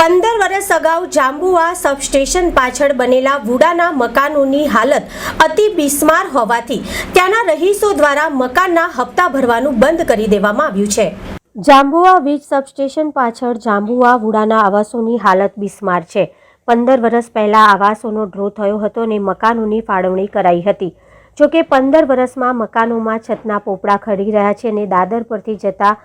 પંદર વર્ષ અગાઉ જાંબુઆ સબસ્ટેશન પાછળ બનેલા વુડાના મકાનોની હાલત અતિ બિસ્માર હોવાથી ત્યાંના રહીશો દ્વારા મકાનના હપ્તા ભરવાનું બંધ કરી દેવામાં આવ્યું છે. જાંબુઆ વીજ સબસ્ટેશન પાછળ જાંબુઆ વુડાના આવાસોની હાલત બિસ્માર છે. પંદર વર્ષ પહેલા આવાસોનો ડ્રો થયો હતો અને મકાનોની ફાળવણી કરાઈ હતી. જોકે પંદર વર્ષમાં મકાનોમાં છતના પોપડા ખડી રહ્યા છે અને દાદર પરથી જતા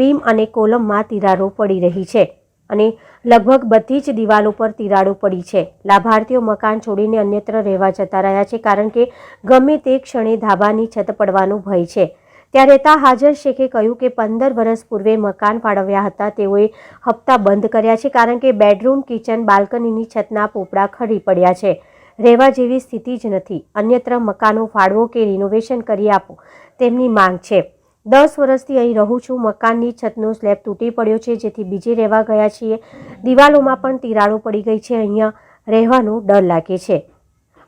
બીમ અને કોલમમાં તિરાડો પડી રહી છે. અને લગભગ બધી જ દિવાલો પર તિરાડો પડી છે. લાભાર્થીઓ મકાન છોડીને અન્યત્ર રહેવા જતા રહ્યા છે કારણ કે ગમે તે ક્ષણે ધાબાની છત પડવાનો ભય છે. ત્યાં રહેતા હાજર શેખે કહ્યું કે પંદર વર્ષ પૂર્વે મકાન ફાળવ્યા હતા, તેઓએ હપ્તા બંધ કર્યા છે કારણ કે બેડરૂમ, કિચન, બાલ્કનીની છતના પોપડા ખરી પડ્યા છે. રહેવા જેવી સ્થિતિ જ નથી. અન્યત્ર મકાનો ફાળવો કે રિનોવેશન કરી આપો, તેમની માંગ છે. દસ વર્ષથી અહીં રહું છું. મકાનની છતનો સ્લેબ તૂટી પડ્યો છે, જેથી બીજે રહેવા ગયા છીએ. દિવાલોમાં પણ તિરાડો પડી ગઈ છે. અહીંયા રહેવાનો ડર લાગે છે.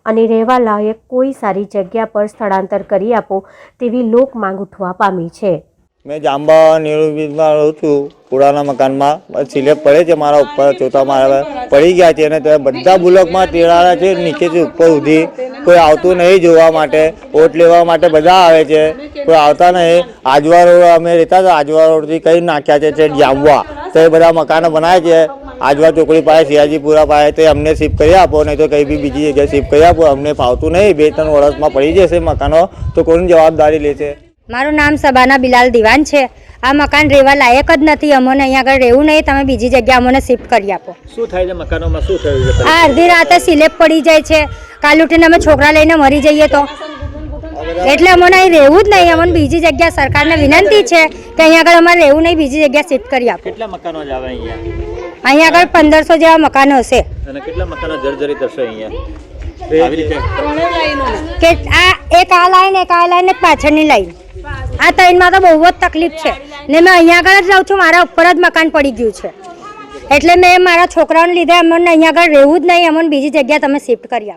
અને રહેવા લાયક કોઈ સારી જગ્યા પર સ્થળાંતર કરી આપો તેવી લોક માંગ ઉઠવા પામી છે. મેં જાંબા નિરૂપિતમાં રહું છું, પુરાના મકાનમાં. સિલેબ પડે છે મારા ઉપર, ચોથા મારા પડી ગયા છે અને તે બધા બુલકમાં તિરાડા છે નીચેથી ઉપર સુધી. કોઈ આવતું નહીં જોવા માટે. વોટ લેવા માટે બધા આવે છે. કોઈ આવતા નહીં. આજવા રોડ અમે રહેતા હતા આજવા રોડથી કઈ નાખ્યા છે જાંબવા. તો એ બધા મકાનો બનાવે છે. આજવા ચોકડી પાસે સિયાજીપુરા પાસે તો અમને શિફ્ટ કરી આપો, નહીં તો કઈ બી બીજી જગ્યાએ શિફ્ટ કરી આપો. અમને ફાવતું નહીં. બે ત્રણ વર્ષમાં પડી જશે મકાનો. તો કોની જવાબદારી લેશે? મારું નામ સબાના બિલાલ દિવાન છે. આ મકાન રહેવા લાયક જ નથી. અમને અહીંયા આગળ રહેવું નહીં. તમે બીજી જગ્યાએ અમને શિફ્ટ કરી આપો. શું થાય છે મકાનોમાં? શું થયું છે? આ અડધી રાતે સિલેબ પડી જાય છે. કાલ ઉઠીને અમે છોકરા લઈને મરી જઈએ તો. એટલે અમને અહીં રહેવું જ નહીં. અમને બીજી જગ્યા સરકારને વિનંતી છે કે અહીંયા આગળ અમારે રહેવું નહીં. બીજી જગ્યા શિફ્ટ કરી આપો. કેટલા મકાનો જ આવે અહીંયા? અહીંયા આગળ પંદરસો જેવા મકાનો હશે. અને કેટલા મકાનો જર્જરિત હશે અહીંયા? કે આ એક આ લાઈન એક આ લાઈન પાછળની લાઈન. આ ત્રણમાં તો બહુ જ તકલીફ છે. ને મેં અહીંયા આગળ જ રહું છું, મારા ઉપર જ મકાન પડી ગયું છે. એટલે મેં મારા છોકરાઓને લીધે અમને અહીંયા આગળ રહેવું જ નહીં, અમને બીજી જગ્યાએ તમે શિફ્ટ કરી આપો.